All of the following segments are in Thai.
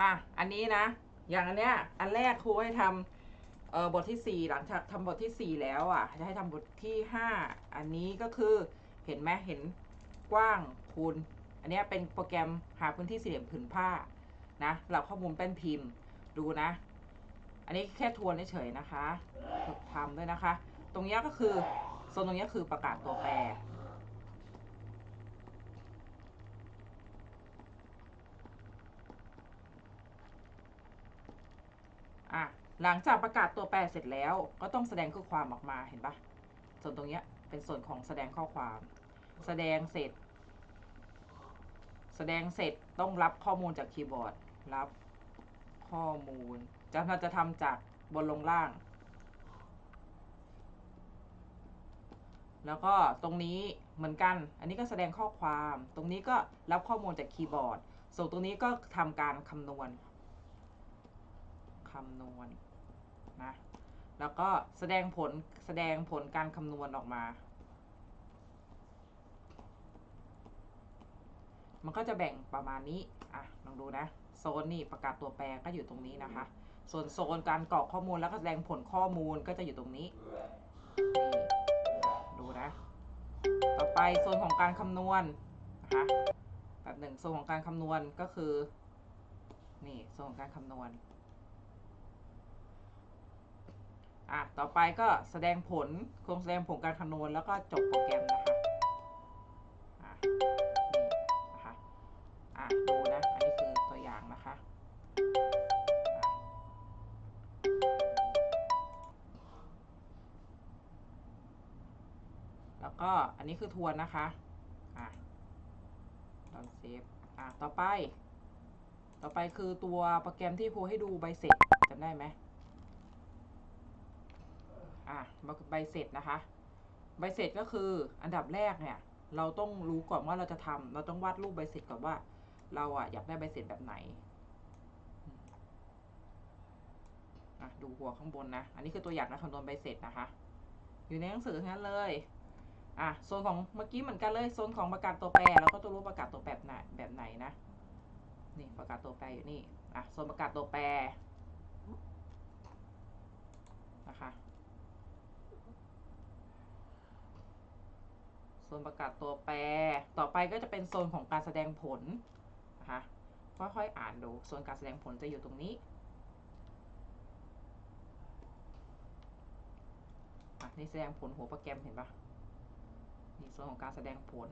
อะ อันนี้นะ อย่างอันเนี้ย อันแรกครูให้ทำเอ่อบทที่สี่หลังจากทำบทที่สี่แล้วอะ จะให้ทำบทที่ห้าอันนี้ก็คือเห็นไหมเห็นกว้างคูณ อันเนี้ยเป็นโปรแกรมหาพื้นที่สี่เหลี่ยมผืนผ้านะเหล่าข้อมูลแป้นพิมพ์ดูนะ อันนี้แค่ทวนเฉยๆนะคะทำด้วยนะคะ ตรงเนี้ยก็คือโซนตรงเนี้ยคือประกาศตัวแปร อะ หลังจากประกาศตัวแปรเสร็จแล้ว ก็ต้องแสดงข้อความออกมาเห็นปะส่วนตรงเนี้ยเป็นส่วนของแสดงข้อความ แสดงเสร็จ แสดงเสร็จต้องรับข้อมูลจากคีย์บอร์ด รับข้อมูลจะเราจะทำจากบนลงล่าง แล้วก็ตรงนี้เหมือนกัน อันนี้ก็แสดงข้อความ ตรงนี้ก็รับข้อมูลจากคีย์บอร์ด ส่วนตรงนี้ก็ทำการคำนวณำนวณนะแล้วก็แสดงผลแสดงผลการคำนวณออกมา มันก็จะแบ่งประมาณนี้ อะ ลองดูนะ โซนนี่ประกาศตัวแปรก็อยู่ตรงนี้นะคะ ส่วนโซนการกรอกข้อมูลแล้วก็แสดงผลข้อมูลก็จะอยู่ตรงนี้นี่ดูนะ ต่อไปโซนของการคำนวณนะคะ แบบหนึ่งโซนของการคำนวณก็คือ นี่ โซนของการคำนวณ อะต่อไปก็แสดงผลโครงแสดงผลการคำนวณแล้วก็จบโปรแกรมนะคะอะนี่นะคะอะดูนะ อันนี้คือตัวอย่างนะคะแล้วก็อันนี้คือทวนนะคะอะลองเซฟอะต่อไป ต่อไปคือตัวโปรแกรมที่ครูให้ดูใบเสร็จจำได้ไหม อะใบเสร็จนะคะ ใบเสร็จก็คืออันดับแรกเนี่ย เราต้องรู้ก่อนว่าเราจะทำเราต้องวาดรูปใบเสร็จก่อนว่า เราอะอยากได้ใบเสร็จแบบไหนอะดูหัวข้างบนนะ อันนี้คือตัวอย่างการคำนวณใบเสร็จนะคะ อยู่ในหนังสือทั้งนั้นเลยอะโซนของเมื่อกี้เหมือนกันเลยโซนของประกาศตัวแปรเราก็ต้องรู้ประกาศตัวแบบไหนแบบไหนนะนี่ประกาศตัวแปรอยู่นี่อะโซนประกาศตัวแปรนะคะ โซนประกาศตัวแปร ต่อไปก็จะเป็นโซนของการแสดงผลนะคะค่อยๆอ่านดู โซนการแสดงผลจะอยู่ตรงนี้อะนี่แสดงผลหัวโปรแกรมเห็นปะนี่โซนของการแสดงผล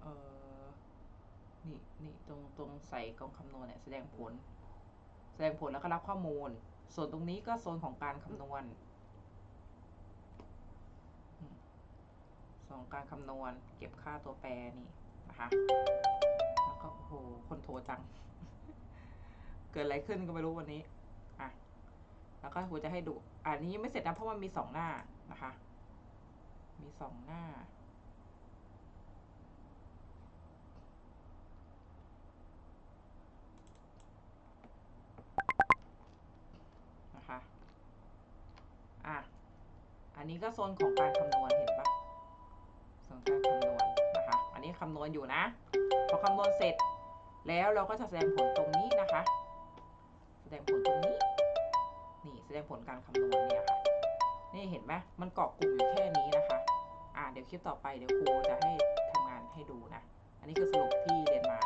เออนี่นี่ตรงตรงใส่กองคำนวณเนี่ยแสดงผล แสดงผลแล้วก็รับข้อมูล ส่วนตรงนี้ก็โซนของการคำนวณ ส่วนของการคำนวณเก็บค่าตัวแปรนี่นะคะ แล้วก็โอ้โห คนโทรจัง เกิดอะไรขึ้นก็ไม่รู้วันนี้อะแล้วก็ครูจะให้ดู อันนี้ยังไม่เสร็จนะเพราะมันมีสองหน้านะคะ มีสองหน้า นะคะ อะ อันนี้ก็โซนของการคำนวณเห็นปะ โซนการคำนวณนะคะ อันนี้คำนวณอยู่นะ พอคำนวณเสร็จ แล้วเราก็จะแสดงผลตรงนี้นะคะ แสดงผลตรงนี้ นี่แสดงผลการคำนวณเนี่ยค่ะ นี่เห็นไหมมันเกาะกลุ่มอยู่แค่นี้นะคะ อ่าเดี๋ยวคลิปต่อไปเดี๋ยวครูจะให้ทำงานให้ดูนะ อันนี้คือสรุปที่เรียนมา